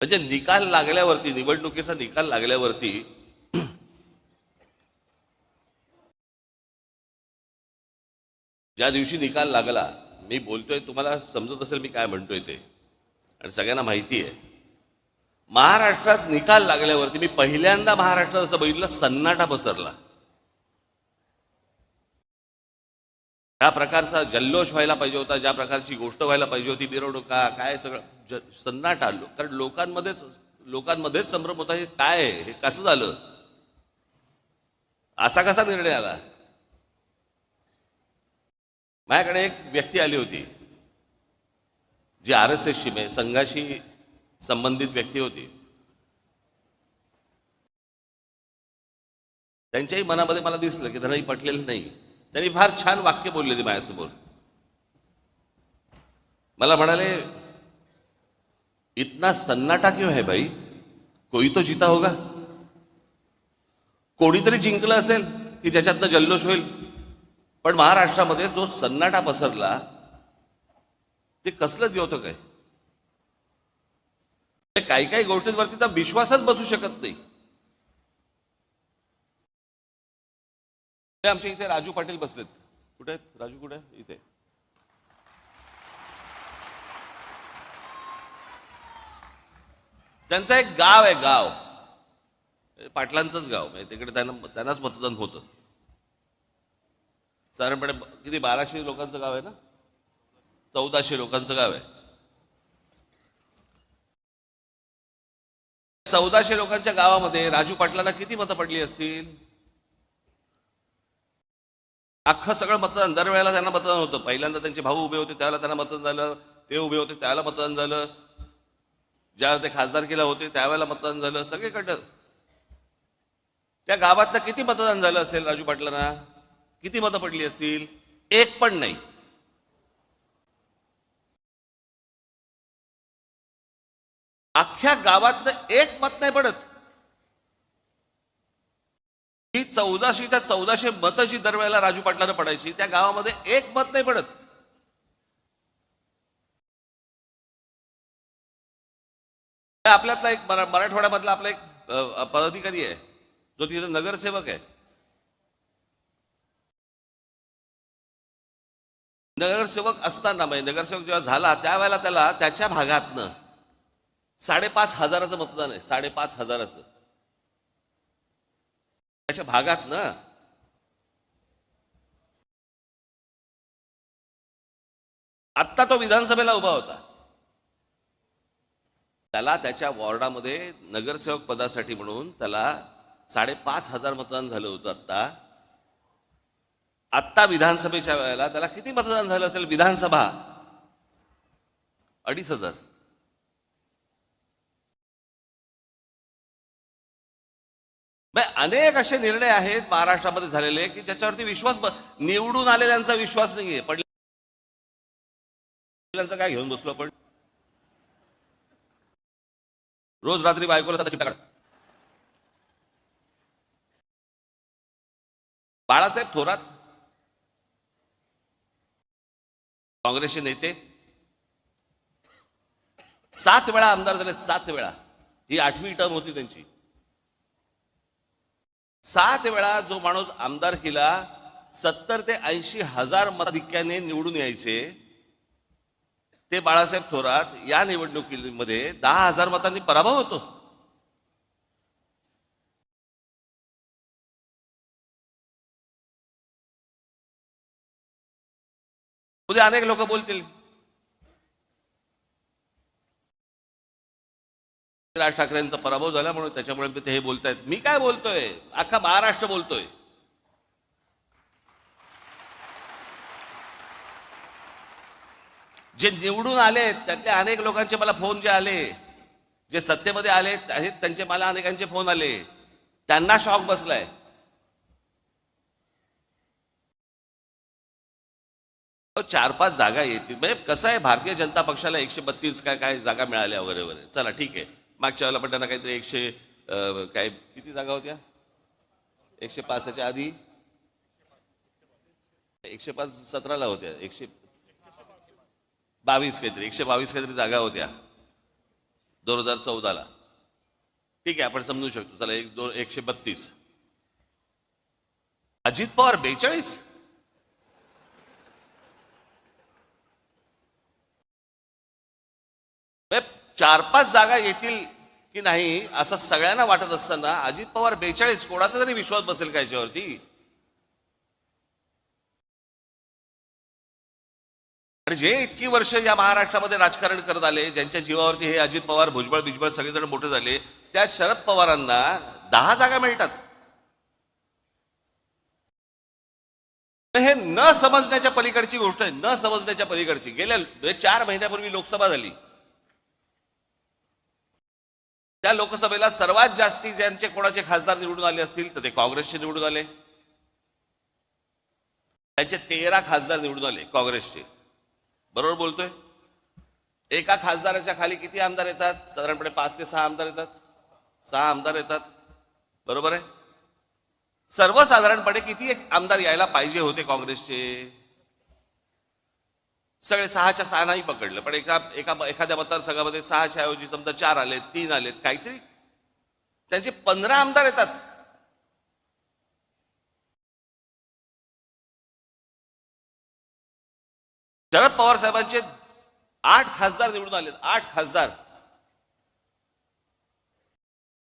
म्हणजे निकाल लागल्यावरती निवडणुकीचा निकाल लागल्यावरती ज्या दिवशी निकाल लागला मी बोलतोय तुम्हाला समजत असेल मी काय म्हणतोय ते. आणि सगळ्यांना माहिती आहे. महाराष्ट्रात निकाल लागल्यावरती मी पहिल्यांदा महाराष्ट्रात असं बघितलं सन्नाटा पसरला. त्या प्रकारचा जल्लोष व्हायला पाहिजे होता ज्या प्रकारची गोष्ट व्हायला पाहिजे होती मिरवणुका काय सगळं. ज सन्नाटा आलो. कारण लोकांमध्येच लोकांमध्येच संभ्रम होता हे काय आहे? हे कसं झालं? असा कसा निर्णय आला? माझ्याकडे एक व्यक्ती आली होती जी आर एस एसची म्हणजे संघाशी संबंधित व्यक्ती होती. त्यांच्याही मनामध्ये मला दिसलं की त्यांनाही पटलेलं नाही. त्यांनी फार छान वाक्य बोलले ते माझ्यासमोर. मला म्हणाले इतना सन्नाटा क्यों है भाई? कोई तो जीता होगा। कोणीतरी जिंकलं असेल की ज्याच्यातनं जल्लोष होईल. पण महाराष्ट्रामध्ये जो सन्नाटा पसरला ते कसलं होतं काय? म्हणजे काही काही गोष्टींवरती तर विश्वासच बसू शकत नाही. आमच्या इथे राजू पाटील बसलेत. कुठे आहेत? राजू कुठे? इथे. त्यांचं एक गाव आहे गाव. पाटलांचंच गाव. म्हणजे तिकडे त्यांना त्यांनाच मतदान होतं. साधारणपणे किती बाराशे लोकांचं गाव आहे ना? चौदाशे लोकांचं गाव आहे. चौदाशे लोकांच्या गावामध्ये राजू पाटलांना किती मतं पडली असतील? अख्खं सगळं मतदान दरवेळेला त्यांना मतदान होतं. पहिल्यांदा त्यांचे भाऊ उभे होते त्याला त्यांना मतदान झालं. ते उभे होते त्याला मतदान झालं. ज्यावेळेला ते खासदारकीला होते त्यावेळेला मतदान झालं सगळीकडं त्या गावातनं किती मतदान झालं असेल राजू पाटलांना? किती मतं पडली असतील? एक पण नाही. अख्ख्या गावातनं एक मत नाही पडत. ही चौदाशेच्या चौदाशे मतं जी दरवेळेला राजू पाटलांना पडायची त्या गावामध्ये एक मत नाही पडत. आपल्यातला एक मरा- मराठवाड्यामधला आपला एक पदाधिकारी आहे. जो तिथे नगरसेवक आहे. नगरसेवक असताना म्हणजे नगरसेवक जेव्हा झाला त्यावेळेला त्याला त्याच्या भागातनं साडेपाच हजाराचं मतदान आहे. साडेपाच हजाराचं. त्याच्या भागात ना आत्ता तो विधानसभेला उभा होता. त्याला त्याच्या वॉर्डामध्ये नगरसेवक पदासाठी म्हणून त्याला साडेपाच हजार मतदान झालं होतं आत्ता. आत्ता विधानसभेच्या वेळेला त्याला किती मतदान झालं असेल? विधानसभा. अडीच हजार. अनेक असे निर्णय आहेत महाराष्ट्रामध्ये झालेले की ज्याच्यावरती विश्वास ब- निवडून आलेल्यांचा विश्वास नाहीये. पडलेल्यांचा काय घेऊन बसलो आपण? रोज रात्री बायकोला सतत चिमटा बाळासाहेब थोरात काँग्रेसचे नेते सात वेळा आमदार झाले सात वेळा. ही आठवी टर्म होती त्यांची. सात वेळा जो माणूस आमदार केला सत्तर ते ऐंशी हजार मताधिक्याने निवडून यायचे ते बाळासाहेब थोरात या निवडणुकीमध्ये दहा हजार मतांनी पराभव होतो. उद्या अनेक लोक बोलतील. राज ठाकरेंचा पराभव झाला म्हणून त्याच्यामुळे ते हे बोलतायत. मी काय बोलतोय? अख्खा महाराष्ट्र बोलतोय. जे निवडून आले त्यातल्या अनेक लोकांचे मला फोन जे आले जे सत्तेमध्ये आले आहेत त्यांचे मला अनेकांचे फोन आले. त्यांना शॉक बसलाय. अहो, चार पाच जागा येतील. म्हणजे कसं आहे भारतीय जनता पक्षाला एकशे बत्तीस काय काय जागा मिळाल्या वगैरे वगैरे. चला ठीक आहे. मागच्या वेळेला पण त्यांना काहीतरी एकशे काय किती जागा होत्या? एकशे पाचच्या आधी? एकशे पाच सतराला होत्या. एकशे बावीस काहीतरी एकशे बावीस काहीतरी जागा होत्या. दोन हजार चौदाला. ठीक आहे आपण समजू शकतो. चला एक दोन एकशे बत्तीस. अजित पवार बेचाळीस? चार पाच जागा येतील की नाही असं सगळ्यांना वाटत असताना अजित पवार बेचाळीस. कोणाचा तरी विश्वास बसेल का याच्यावरती? आणि जे इतकी वर्ष या महाराष्ट्रामध्ये राजकारण करत आले ज्यांच्या जीवावरती हे अजित पवार भुजबळ बिजबळ सगळेजण मोठे झाले त्या शरद पवारांना दहा जागा मिळतात. हे न समजण्याच्या पलीकडची गोष्ट आहे न समजण्याच्या पलीकडची. गेल्या म्हणजे चार महिन्यापूर्वी लोकसभा झाली. त्या लोकसभेला सर्वात जास्ती ज्यांचे कोणाचे खासदार निवडून आले असतील तर ते काँग्रेसचे निवडून आले. त्यांचे तेरा खासदार निवडून आले काँग्रेसचे. बरोबर बोलतोय? एका खासदाराच्या खाली किती आमदार येतात? साधारणपणे पाच ते सहा आमदार येतात. सहा आमदार येतात. बरोबर आहे? सर्वसाधारणपणे किती एक आमदार यायला पाहिजे होते काँग्रेसचे? सगळे सहाच्या सहा नाही पकडलं पण एका एका एखाद्या मतदारसंघामध्ये सहाच्या ऐवजी समजा चार आलेत तीन आलेत काहीतरी. त्यांचे पंधरा आमदार येतात. पवार साहेबांचे आठ खासदार निवडून आलेत. आठ खासदार.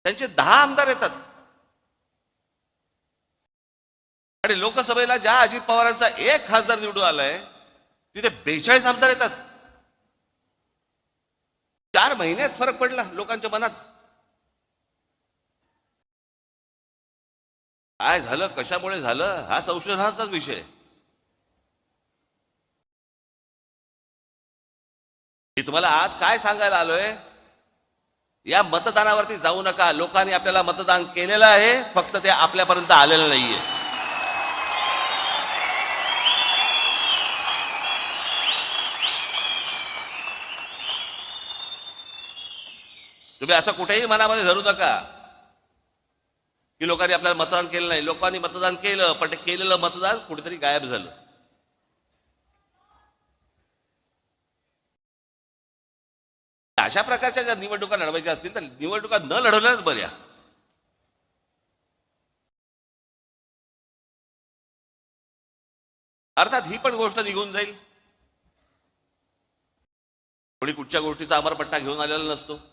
त्यांचे दहा आमदार येतात. आणि लोकसभेला ज्या अजित पवारांचा एक खासदार निवडून आलाय तिथे बेचाळीस आमदार येतात. चार महिन्यात फरक पडला लोकांच्या मनात. काय झालं? कशामुळे झालं? हा संशोधनाचाच विषय. तुम्हाला आज काय सांगायला आलोय? या मतदानावरती जाऊ नका. लोकांनी आपल्याला मतदान केलेलं आहे फक्त ते आपल्यापर्यंत आलेलं नाहीये. तुम्ही असं कुठेही मनामध्ये धरू नका. की लोकांनी आपल्याला मतदान केलं नाही. लोकांनी मतदान केलं पण ते केलेलं मतदान कुठेतरी गायब झालं. अशा प्रकारच्या ज्या निवडणुका लढवायच्या असतील तर निवडणुका न लढवल्याच बऱ्या. अर्थात ही पण गोष्ट निघून जाईल. कोणी कुठच्या गोष्टीचा अमरपट्टा घेऊन आलेला नसतो.